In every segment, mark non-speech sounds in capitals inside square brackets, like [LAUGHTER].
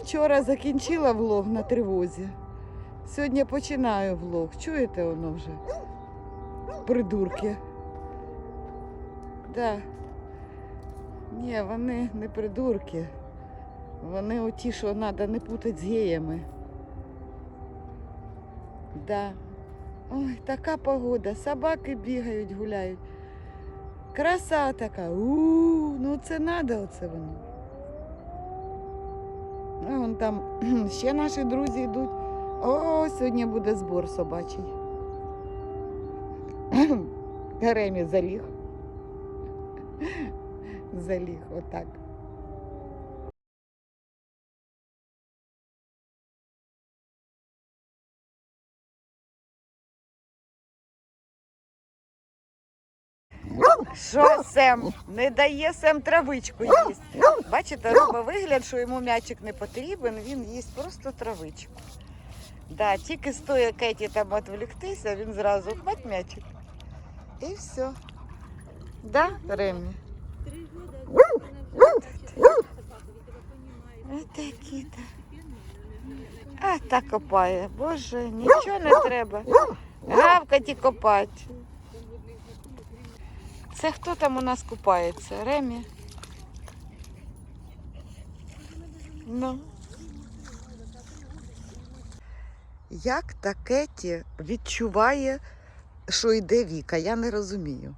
Вчора закінчила влог на тривозі. Сьогодні починаю влог. Чуєте воно вже? Придурки. Да. Ні, вони не придурки. Вони оті, що треба не путати з геями. Да. Ой, така погода. Собаки бігають, гуляють. Краса така. У, ну це треба оце воно. Вон там [CLEARS THROAT] ще наші друзі йдуть. О, сьогодні буде збор собачий. [CLEARS THROAT] Ремі заліг. [CLEARS THROAT] Заліг, отак. Що Сем? Не дає Сем травичку їсти. Бачите, робить вигляд, що йому м'ячик не потрібен, він їсть просто травичку. Да, тільки стоїть Кеті там відволіктися, він зразу хвать м'ячик. І все. Да, Ремі? Отакі-то. А, так копає. Боже, нічого не треба. Гавкать і копати. Це хто там у нас купається? Ремі? Ну. Як Кеті відчуває, що йде Віка? Я не розумію.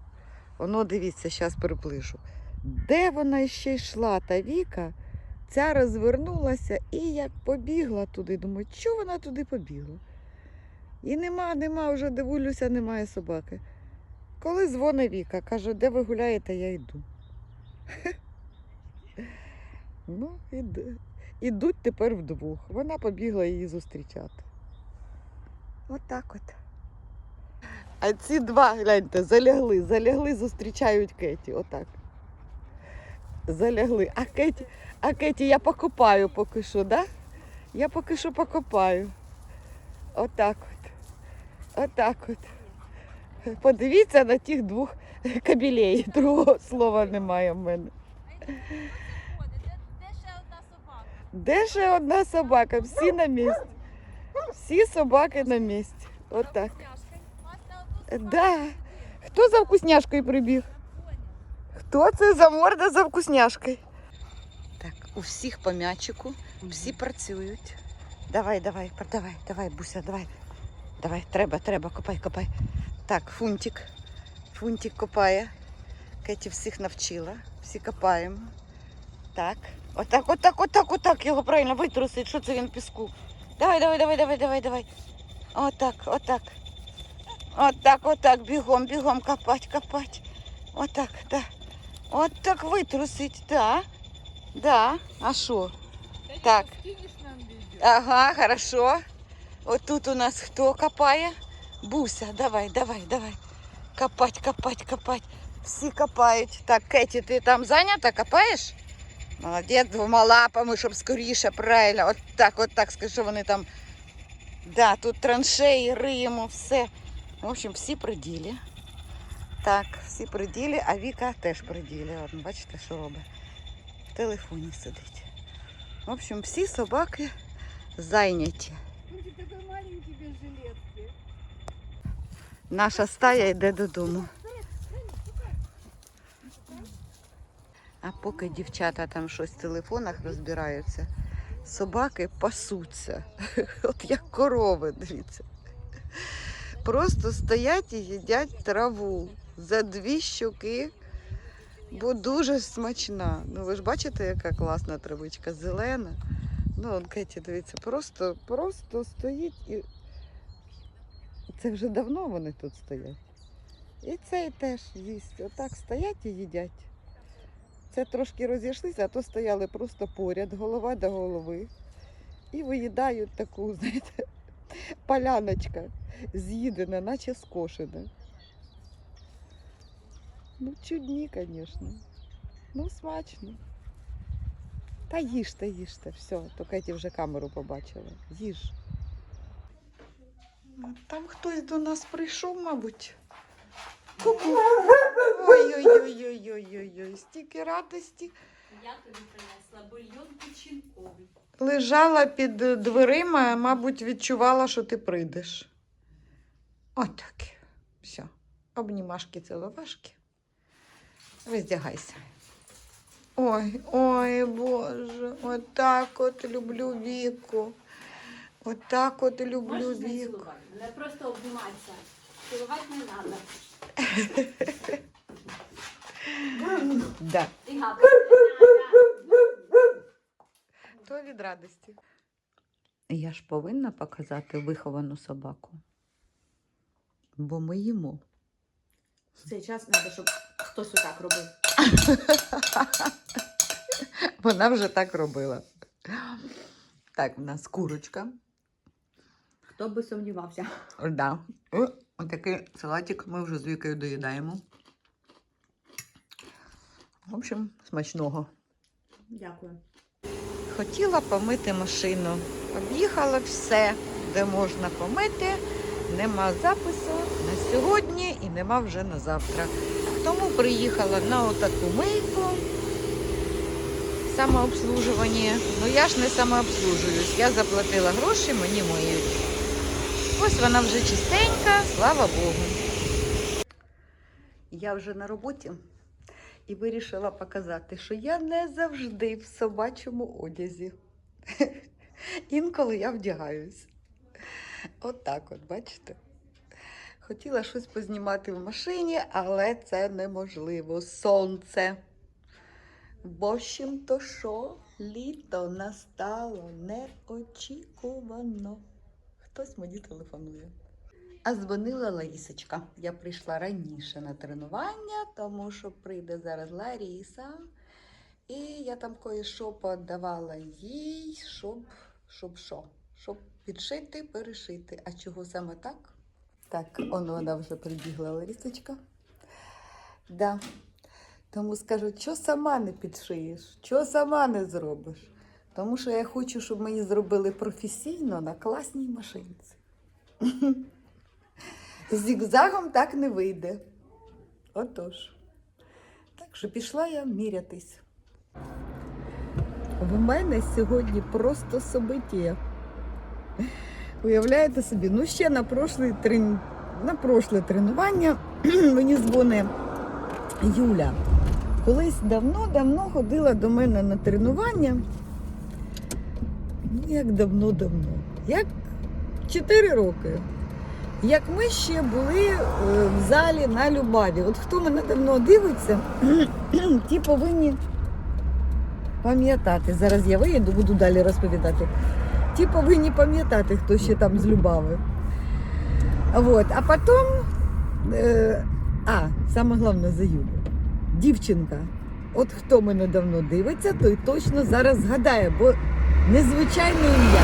Воно, дивіться, зараз приближу. Де вона ще йшла, та Віка? Ця розвернулася і як побігла туди. Думаю, чого вона туди побігла? І нема, нема, вже дивлюся, немає собаки. Коли дзвонить Віка, каже, де ви гуляєте, я йду. [LAUGHS] Ну, іде. Ідуть тепер вдвох. Вона побігла її зустрічати. Отак от. А ці два, гляньте, залягли, залягли, зустрічають Кеті. Отак. Залягли. А Кеті, а Кеті, я покопаю поки що, да? Я поки що покопаю. Отак от. Отак от. Подивіться на тих двох кабілей. Другого слова немає в мене. Де ще одна собака? Всі на місці. Всі собаки на місці. Отак. Да. Хто за вкусняшкою прибіг? Хто це за морда за вкусняшкою? Так, у всіх по м'ячику, всі працюють. Давай, давай, давай, давай, Буся, давай. Давай, треба, треба, копай, копай. Так, фунтик. Фунтик копає. Кеті всіх навчила. Всі копаємо. Так. Отак, отак, отак, отак. Його правильно витрусить. Що це він в піску? Давай, давай, давай, давай, давай, давай. Отак, отак. Отак, отак, бігом, бігом копать, копать. Отак, да. Отак витрусить, да. Да. А що? Так. Ага, хорошо. Отут у нас хто копає? Буся, давай, давай, давай. Копать, копать, копать. Всі копають. Так, Кеті, ти там зайнята, копаєш? Молодець, двома лапами, щоб скоріше, правильно. От так, от так, скажи, що вони там. Да, тут траншеї, риємо, все. В общем, всі при ділі. Так, всі при ділі, а Віка теж при ділі. От, бачите, що робить? В телефоні сидить. В общем, всі собаки зайняті. Наша стая йде додому. А поки дівчата там щось в телефонах розбираються, собаки пасуться. [LAUGHS] От як корови, дивіться. Просто стоять і їдять траву за дві щоки, бо дуже смачна. Ну ви ж бачите, яка класна травичка, зелена. Ну, он, Кеті, дивіться, просто, просто стоїть і це вже давно вони тут стоять. І цей теж їсть. Отак стоять і їдять. Це трошки розійшлися, а то стояли просто поряд, голова до голови. І виїдають таку, [LAUGHS] знаєте, поляночка з'їдена, наче скошена. Ну, чудні, звісно. Ну, смачно. Та їжте, їжте, все, то Кеті вже камеру побачила. Їж. Там хтось до нас прийшов, мабуть. Ку-ку. [LAUGHS] Ой-ой-ой-ой-ой-ой, стільки радості. Я тобі принесла бульйон печінковий. лежала під дверима, мабуть, відчувала, що ти прийдеш. Отак. Все. Обнімашки, ціловашки. Роздягайся. Ой, ой, Боже, отак от люблю віку. Отак от люблю Можеш віку. цілувати, не просто обніматися. Цілувати не треба. Да. То від радості. Я ж повинна показати виховану собаку. Бо ми їмо. В цей час треба, щоб хтось отак робив. [LAUGHS] Вона вже так робила. Так, в нас курочка. Хто би сумнівався. Да. О, Отакий салатик ми вже з Вікою доїдаємо. В общем, смачного. Дякую. Хотіла помити машину. Об'їхала все, де можна помити. Нема запису на сьогодні і нема вже на завтра. Тому приїхала на отаку мийку. Самообслужування. Ну я ж не самообслужуюсь. Я заплатила гроші, мені миють. Ось вона вже чистенька, слава Богу. Я вже на роботі і вирішила показати, що я не завжди в собачому одязі. [LAUGHS] Інколи я вдягаюсь. От так от, бачите? Хотіла щось познімати в машині, але це неможливо. Сонце. Бо чим то що літо настало неочікувано. Хтось мені телефонує. А дзвонила Ларісочка. Я прийшла раніше на тренування, тому що прийде зараз Ларіса. І я там кое-що подавала їй, щоб, щоб що? Щоб підшити, перешити. А чого саме так? Так, он вона вже прибігла Ларісочка. Да. Тому скажу, що сама не підшиєш, що сама не зробиш. Тому що я хочу, щоб мені зробили професійно на класній машинці. [LAUGHS] Зігзагом так не вийде. Отож. Так що пішла я мірятись. В мене сьогодні просто собиття. Уявляєте собі, ну ще на прошле, трен... на прошле тренування [CLEARS THROAT] мені дзвонить Юля. Колись давно-давно ходила до мене на тренування. Ну, як давно-давно. Як 4 роки. Як ми ще були е, в залі на Любаві. От хто мене давно дивиться, [CLEARS THROAT] ті повинні пам'ятати. Зараз я виїду, буду далі розповідати. Ті повинні пам'ятати, хто ще там з Любави. Вот. А потім, е, а, саме головне за Юлю. Дівчинка. От хто мене давно дивиться, той точно зараз згадає, бо незвичайне ім'я.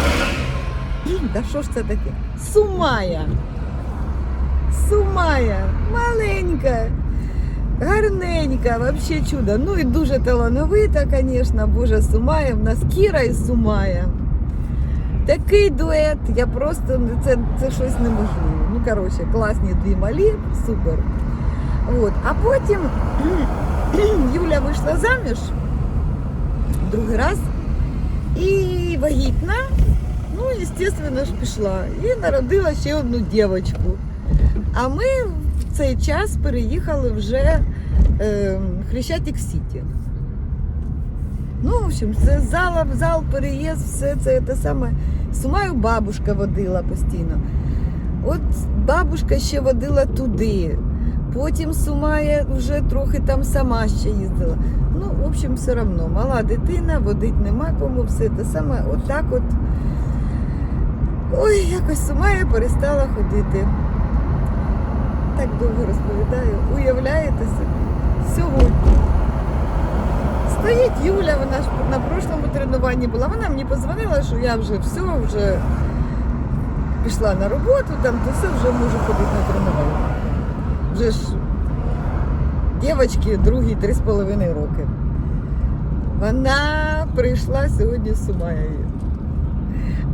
[CLEARS THROAT] Та що ж це таке? Сумая. Сумая, маленька, гарненька, вообще чудо. Ну і дуже талановита, звісно, Боже, Сумая. В нас Кіра і Сумая. Такий дует, я просто ну, це, це щось неможливе. Ну, коротше, класні дві малі, супер. От. А потім [CLEARS THROAT] Юля вийшла заміж другий раз і вагітна. Ну, звісно ж, пішла. І народила ще одну дівчинку. А ми в цей час переїхали вже е, Хрещатик Сіті. Ну, в общем, це зала в зал, переїзд, все це те саме. Сумаю бабушка водила постійно. От бабушка ще водила туди. Потім Сумая вже трохи там сама ще їздила. Ну, в общем, все одно. Мала дитина, водить нема кому, все те саме. Отак от. Ой, якось Сумая перестала ходити. Так довго розповідаю. Уявляєте собі? Сьогодні. Стоїть Юля, вона ж на прошлому тренуванні була. Вона мені подзвонила, що я вже все, вже пішла на роботу, там то все вже можу ходити на тренування. Вже ж дівчатки другі три з половиною роки. Вона прийшла сьогодні з Сумаєю.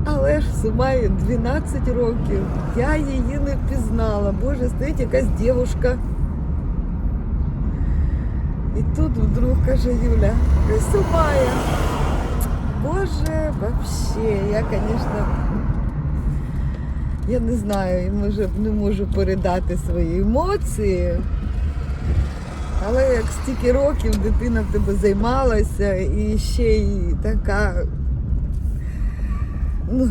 Але ж Сумаї 12 років. Я її не впізнала. Боже, стоїть якась дівчинка. І тут вдруг каже Юля, «Ой, Сумая. Боже, вообще, я, конечно, я не знаю, може не можу передати свої емоції. Але як стільки років дитина в тебе займалася і ще й така, ну,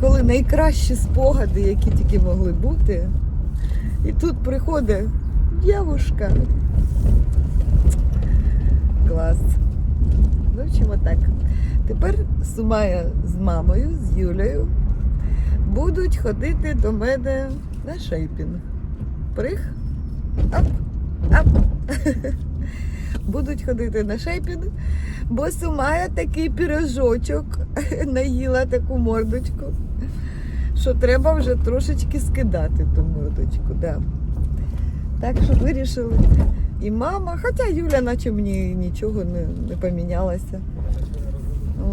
коли найкращі спогади, які тільки могли бути. І тут приходить дівушка. Клас. Ну, общем. Тепер Сумая з мамою, з Юлею будуть ходити до мене на шейпінг. Прих. Ап, ап. [LAUGHS] Будуть ходити на шейпінг, бо Сумая такий пірожочок [LAUGHS] наїла таку мордочку, що треба вже трошечки скидати ту мордочку. Да. Так що вирішили. І мама, хоча Юля, наче мені нічого не, не помінялося.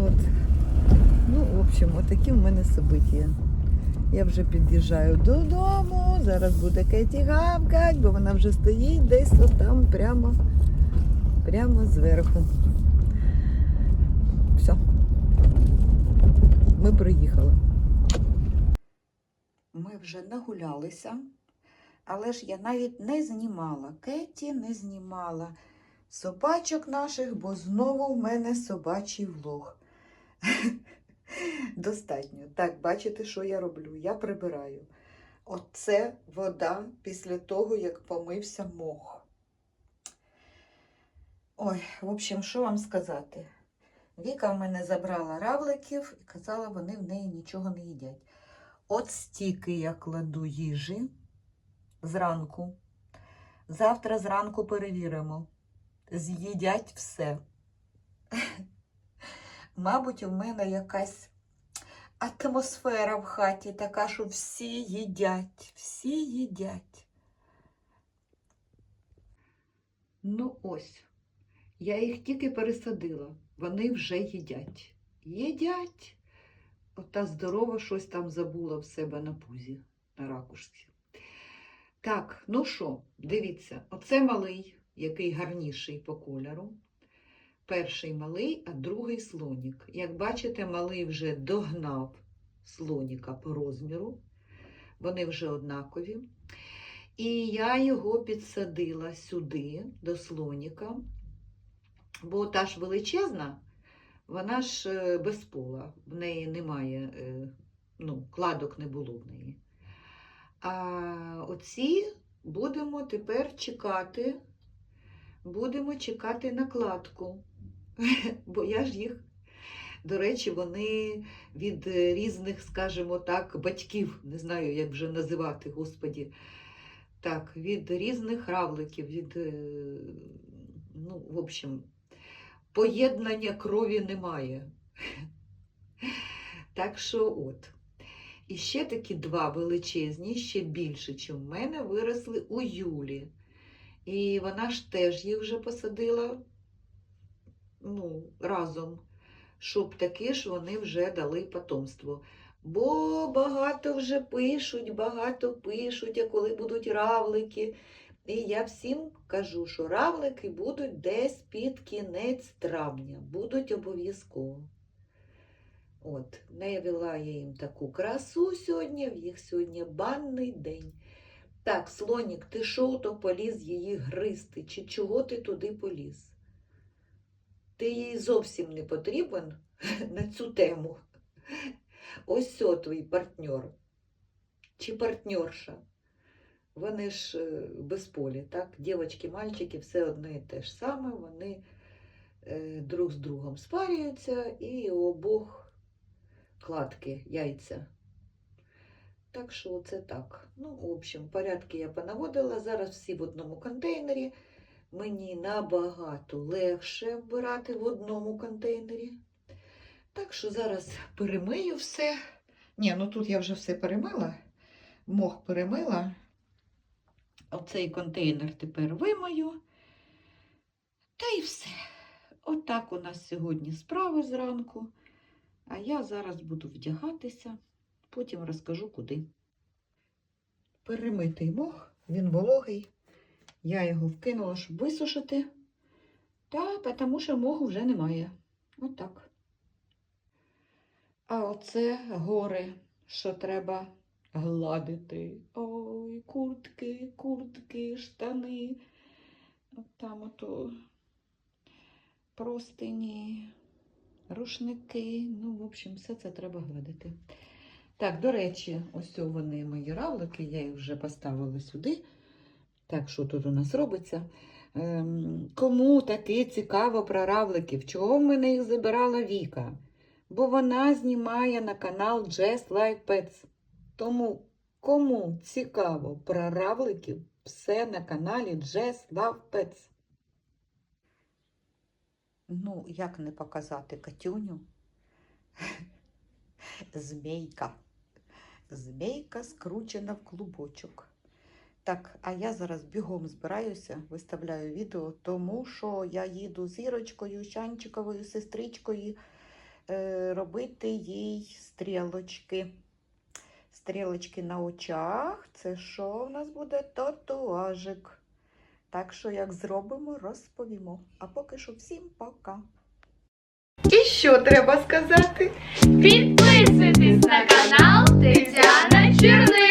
От. Ну, в общем, отакі в мене события. Я вже під'їжджаю додому. Зараз буде Кеті гавкать, бо вона вже стоїть десь там прямо, прямо зверху. Все. Ми приїхали. Ми вже нагулялися, але ж я навіть не знімала. Кеті не знімала собачок наших, бо знову в мене собачий влог. [LAUGHS] Достатньо. Так, бачите, що я роблю? Я прибираю. Оце вода після того, як помився мох. Ой, в общем, що вам сказати? Віка в мене забрала равликів і казала, вони в неї нічого не їдять. От стільки я кладу їжі зранку. Завтра зранку перевіримо. З'їдять все. [LAUGHS] Мабуть, у мене якась атмосфера в хаті така, що всі їдять, всі їдять. Ну ось, я їх тільки пересадила, вони вже їдять. Їдять. Ота здорова щось там забула в себе на пузі, на ракушці. Так, ну що, дивіться, оце малий, який гарніший по кольору. Перший малий, а другий слонік. Як бачите, малий вже догнав слоніка по розміру. Вони вже однакові. І я його підсадила сюди, до слоніка, бо та ж величезна, вона ж е, безпола, в неї немає, е, ну, кладок не було в неї. А оці будемо тепер чекати, будемо чекати накладку. [LAUGHS] Бо я ж їх, до речі, вони від різних, скажімо так, батьків, не знаю, як вже називати, господі. Так, від різних равликів, від, е, ну, в общем, поєднання крові немає. Так що от. І ще такі два величезні, ще більше, ніж в мене, виросли у Юлі. І вона ж теж їх вже посадила ну, разом, щоб таки ж вони вже дали потомство. Бо багато вже пишуть, багато пишуть, а коли будуть равлики. І я всім кажу, що равлики будуть десь під кінець травня, будуть обов'язково. От, навела я їм таку красу сьогодні, в їх сьогодні банний день. Так, слонік, ти що то поліз її гризти, чи чого ти туди поліз? Ти їй зовсім не потрібен [LAUGHS] на цю тему. Ось о твій партнер чи партнерша. Вони ж е, безполі, так? Дівочки, мальчики, все одне і те ж саме, вони е, друг з другом спарюються і у обох кладки, яйця. Так що це так. Ну, в общем, порядки я понаводила. Зараз всі в одному контейнері. Мені набагато легше вбирати в одному контейнері. Так що зараз перемию все. Ні, ну тут я вже все перемила. Мох перемила. Оцей контейнер тепер вимою. Та й все. Отак у нас сьогодні справи зранку. А я зараз буду вдягатися, потім розкажу куди. Перемитий мох, він вологий. Я його вкинула, щоб висушити. Та тому що моху вже немає. Отак. А оце гори, що треба гладити. Ой, куртки, куртки, штани. Там ото простині, рушники. Ну, в общем, все це треба гладити. Так, до речі, ось вони мої равлики, я їх вже поставила сюди. Так, що тут у нас робиться? Ем, кому таки цікаво про равликів? Чого в мене їх забирала Віка? Бо вона знімає на канал Jazz Life Pets. Тому кому цікаво про равликів, все на каналі Jazz Love Pets. Ну, як не показати Катюню? Змійка. Змійка скручена в клубочок. Так, а я зараз бігом збираюся, виставляю відео, тому що я їду з Ірочкою, Шанчиковою сестричкою е, робити їй стрілочки стрілочки на очах. Це що в нас буде? Татуажик. Так що, як зробимо, розповімо. А поки що всім пока. І що треба сказати? Підписуйтесь на канал Тетяна Черни.